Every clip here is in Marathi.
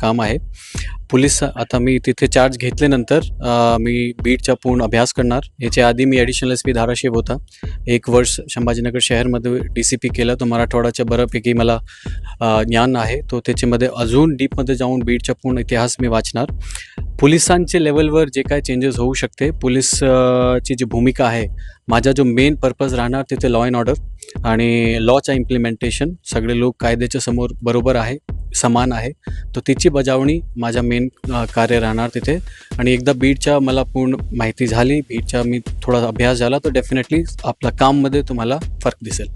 काम आहे. पोलीस आता मी तिथे चार्ज घेतल्यानंतर मी बीटचा पूर्ण अभ्यास करणार. याच्या आधी मी ॲडिशनल एस पी धाराशिव होता. एक वर्ष संभाजीनगर शहरमध्ये डी सी पी केलं. तर मराठवाड्याच्या बऱ्यापैकी मला ज्ञान आहे. तो त्याच्यामध्ये अजून डीपमध्ये जाऊन बीटचा पूर्ण इतिहास मी वाचणार. पोलिसांचे लेवलवर जे काय चेंजेस होऊ शकते पोलीस ची जी भूमिका आहे माझा जो मेन पर्पज राहणार तिथे लॉ अँड ऑर्डर आणि लॉच्या इम्प्लिमेंटेशन सगळे लोक कायद्याच्या समोर बरोबर आहे. समान आहे. तर तिची बजावणी माझा मेन कार्य राहणार तिथे. आणि एकदा बीटच्या मला पूर्ण माहिती झाली. बीटच्या मी थोडा अभ्यास झाला तर डेफिनेटली आपल्या काममध्ये तुम्हाला फरक दिसेल.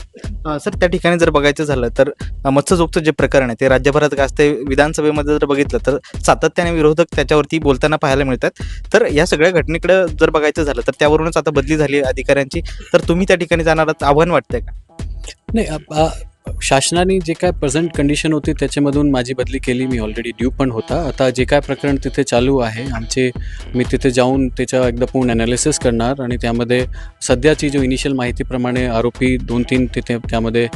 सर त्या ठिकाणी जर बघायचं झालं तर अ, मत्स्यचोकचं जे प्रकरण आहे ते राज्यभरात गाजते विधानसभेमध्ये जर बघितलं तर सातत्याने विरोधक त्याच्यावरती बोलताना पाहायला मिळतात. तर या सगळ्या घटनेकडे जर बघायचं झालं तर त्यावरूनच आता बदली झाली अधिकाऱ्यांची. तर तुम्ही त्या ठिकाणी जाणार आव्हान वाटतंय का? नाही शासनाने जे काय प्रेझेंट कंडिशन होती त्याच्यामधून माझी बदली केली. मी ऑलरेडी ड्यू पण होता. आता जे काय प्रकरण तिथे चालू आहे आमचे मी तिथे जाऊन त्याच्या एकदा पूर्ण ॲनालिसिस करणार आणि त्यामध्ये सध्याची जो इनिशियल माहितीप्रमाणे आरोपी दोन तीन तिथे त्यामध्ये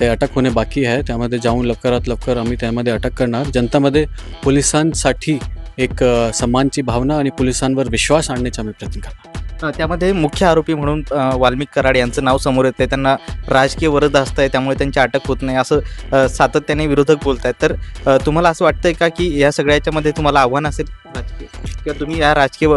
ते अटक होणे बाकी आहे. त्यामध्ये जाऊन लवकरात लवकर आम्ही त्यामध्ये अटक करणार. जनतामध्ये पोलिसांसाठी एक सन्मानची भावना आणि पोलिसांवर विश्वास आणण्याचा आम्ही प्रयत्न करणार. त्यामध्ये मुख्य आरोपी म्हणून वाल्मिक कराड यांचं नाव समोर येतं त्यांना राजकीय वरद असतं आहे त्यामुळे त्यांची अटक होत नाही असं सातत्याने विरोधक बोलत आहेत तर तुम्हाला असं वाटतंय का की या सगळ्याच्यामध्ये तुम्हाला आव्हान असेल राजकीय? किंवा तुम्ही या राजकीय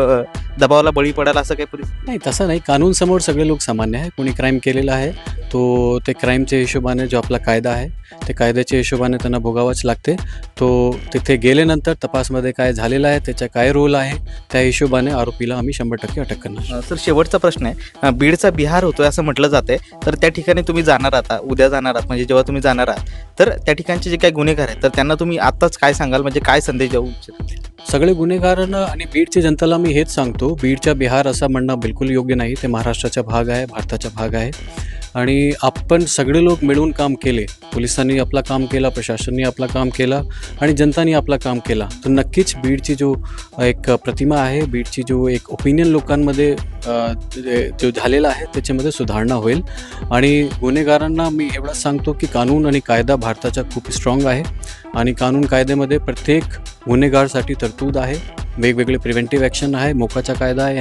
दबावाला बळी पडाल असं काही परिस्थिती नाही तसं नाही. कानूनसमोर सगळे लोक सामान्य आहे कोणी क्राईम केलेला आहे तो ते क्राईमच्या हिशोबाने जो आपला कायदा आहे ते कायद्याच्या हिशोबाने त्यांना भोगावंच लागते. तो तिथे गेल्यानंतर तपासमध्ये काय झालेलं आहे त्याचा काय रोल आहे त्या हिशोबाने आरोपीला आम्ही शंभर टक्के अटक करणार. सर शेवटचा प्रश्न आहे. बीडचा बिहार होतोय असं म्हटलं जाते तर त्या ठिकाणी तुम्ही जाणार आहात उद्या जाणार आहात. म्हणजे जेव्हा तुम्ही जाणार आहात तर त्या ठिकाणचे जे काही गुन्हेगार आहेत तर त्यांना तुम्ही आत्ताच काय सांगाल? म्हणजे काय संदेश देऊ इच्छिता? सगळे गुन्हेगारांना आणि बीडच्या जनतेला मी हेच सांगतो बीडच्या बिहार असं म्हणणं बिलकुल योग्य नाही. ते महाराष्ट्राचा भाग आहे भारताचा भाग आहे. आणि आपण सगळे लोक मिळून काम केले पोलिसांनी आपला काम केला प्रशासनाने आपला काम केला आणि जनतानी आपला काम केला. तर नक्कीच बीडची जो एक प्रतिमा आहे बीडची जो एक ओपिनियन लोकांमध्ये जो झालेला आहे त्याच्यामध्ये सुधारणा होईल. आणि गुन्हेगारांना मी एवढंच सांगतो की कानून आणि कायदा भारताचा खूप स्ट्रॉंग आहे. आणि कानून कायद्यामध्ये प्रत्येक गुन्हेगारसाठी तरतूद आहे. वेगवेगळे प्रिव्हेंटिव्ह ॲक्शन आहे मोकाचा कायदा आहे.